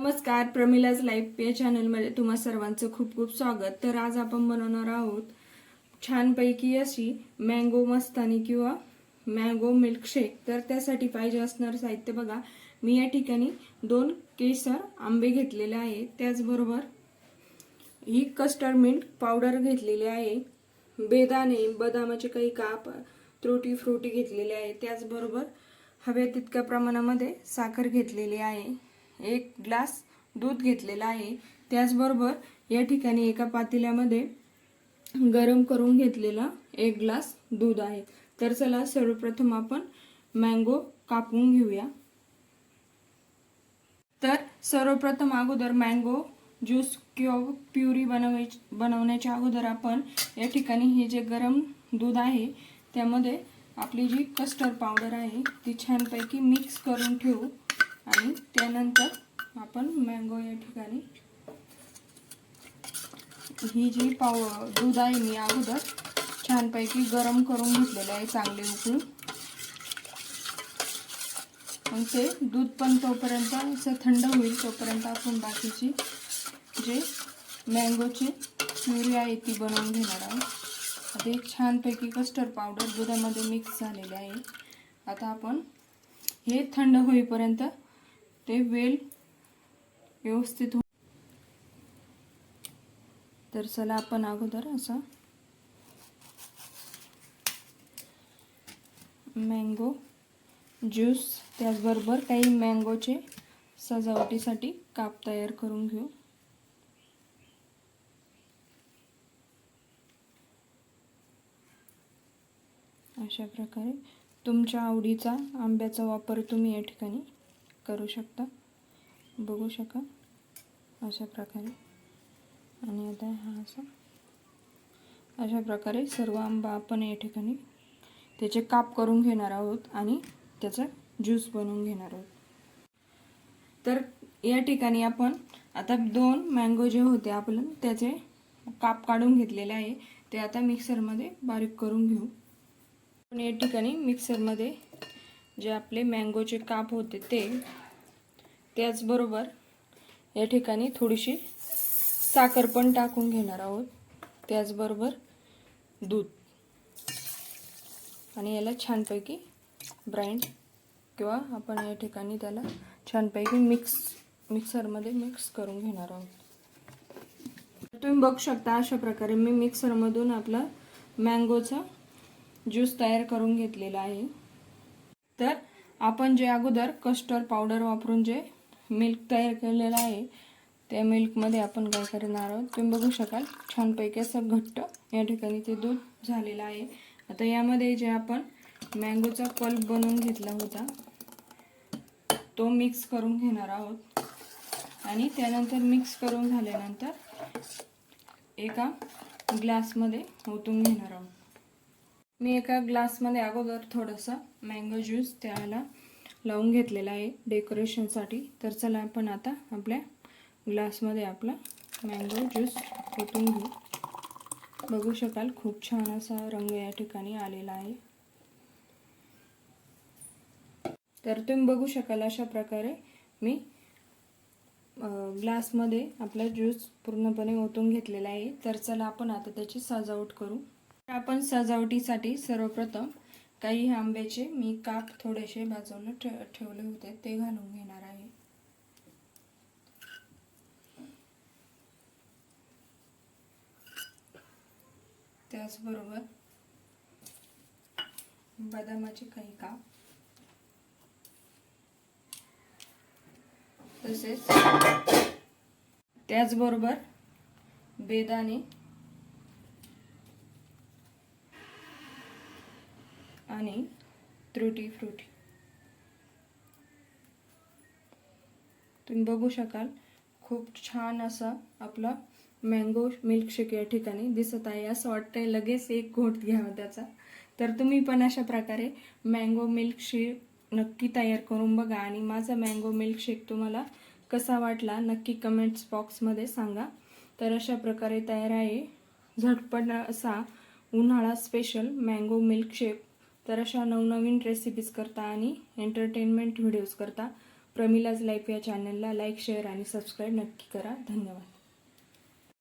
नमस्कार प्रमिलाज लाईफ या चॅनलमध्ये तुम्हा सर्वांचं खूप खूप स्वागत. तर आज आपण बनवणार आहोत छानपैकी अशी मँगो मस्तानी किंवा मँगो मिल्कशेक तर त्यासाठी पाहिजे असणारं साहित्य बघा. मी या ठिकाणी दोन केसर आंबे घेतलेले आहे त्याचबरोबर ही कस्टर्ड मिल्क पावडर घेतलेली आहे. बेदाणे बदामाचे काही काप त्रुटी फ्रुटी घेतलेले आहे. त्याचबरोबर हव्या तितक्या प्रमाणामध्ये साखर घेतलेली आहे. एक ग्लास दूध घेतलेला आहे. त्याचबरोबर या ठिकाणी एका पातेल्यामध्ये गरम करून घेतलेला एक ग्लास दूध आहे. तर चला सर्वप्रथम आपण मँगो कापून घेऊया. तर सर्वप्रथम अगोदर मँगो ज्यूस किंवा प्युरी बनवाय बनवण्याच्या अगोदर आपण या ठिकाणी हे जे गरम दूध आहे त्यामध्ये आपली जी कस्टर्ड पावडर आहे ती छानपैकी मिक्स करून ठेवू. आणि त्यानंतर आपण मँगो या ठिकाणी. ही जी पाव दूध आहे मी अगोदर छानपैकी गरम करून घेतलेलं आहे चांगले उकळून. मग ते दूध पण तोपर्यंत असं थंड होईल तोपर्यंत आपण बाकीची जे मँगोची प्युरी आहे ती बनवून घेणार आहोत. आता एक छानपैकी कस्टर्ड पावडर दुधामध्ये मिक्स झालेले आहे. आता आपण हे थंड होईपर्यंत ते वेल व्यवस्थित हो तर चला आपण अगोदर असा मँगो ज्यूस त्याचबरोबर काही मँगोचे सजावटीसाठी काप तयार करून घेऊ. अशा प्रकारे तुमच्या आवडीचा आंब्याचा वापर तुम्ही या ठिकाणी करू शकता. बघू शका अशा प्रकारे. आणि आता हा असा. अशा प्रकारे सर्व आंबा आपण या ठिकाणी त्याचे काप करून घेणार आहोत आणि त्याचा ज्यूस बनवून घेणार आहोत. तर या ठिकाणी आपण आता दोन मँगो जे होते आपण त्याचे काप काढून घेतलेले आहे. ते आता मिक्सरमध्ये बारीक करून घेऊ. आपण या ठिकाणी मिक्सरमध्ये जे आपले मँगोचे काप होते ते त्याचबरोबर या ठिकाणी थोडीशी साखर पण टाकून घेणार आहोत. त्याचबरोबर दूध. आणि याला छानपैकी ब्राइंड किंवा आपण या ठिकाणी त्याला छानपैकी मिक्स मिक्सरमध्ये मिक्स करून घेणार आहोत. तुम्ही बघू शकता अशा प्रकारे मी मिक्सरमधून आपला मँगोचा ज्यूस तयार करून घेतलेला आहे. तर आपण जे अगोदर कस्टर्ड पावडर वापरून जे मिल्क तयार केलेलं आहे त्या मिल्कमध्ये आपण काय करणार आहोत? तुम्ही बघू शकाल छानपैकी असं घट्ट या ठिकाणी ते दूध झालेलं आहे. आता यामध्ये जे आपण मँगोचा पल्प बनवून घेतला होता तो मिक्स करून घेणार आहोत. आणि त्यानंतर मिक्स करून झाल्यानंतर एका ग्लासमध्ये ओतून घेणार आहोत. मी एका ग्लासमध्ये अगोदर थोडंसं मँगो ज्यूस त्याला लावून घेतलेला आहे डेकोरेशनसाठी तर चला आपण आता आपल्या ग्लासमध्ये आपला मँगो ज्यूस ओतून घेऊ. बघू शकाल खूप छान असा रंग या ठिकाणी आलेला आहे. तर तुम्ही बघू शकाल अशा प्रकारे मी ग्लासमध्ये आपला ज्यूस पूर्णपणे ओतून घेतलेला आहे. तर चला आपण आता त्याची सजावट करू. आपण सजावटीसाठी सर्वप्रथम काही आंब्याचे मी काप थोडेसे भाजवलं ठे ठेवले होते. ते घालून घेणार आहे. त्याचबरोबर बदामाचे काही काप. तसेच त्याचबरोबर बेदाणे आणि त्रुटी फ्रुटी. तुम्ही बघू शकाल खूप छान असा आपला मँगो मिल्कशेक या ठिकाणी दिसत आहे. असं वाटतंय लगेच एक घोट घ्यावा त्याचा. तर तुम्ही पण अशा प्रकारे मँगो मिल्कशेक नक्की तयार करून बघा. आणि माझा मँगो मिल्कशेक तुम्हाला कसा वाटला नक्की कमेंट्स बॉक्समध्ये सांगा. तर अशा प्रकारे तयार आहे. झटपट असा उन्हाळा स्पेशल मँगो मिल्कशेक तर अशा नवनवीन रेसिपीज करता आणि एंटरटेनमेंट व्हिडिओज करता. प्रमिलाज लाईफ या चॅनलला लाईक शेअर आणि सबस्क्राईब नक्की करा. धन्यवाद.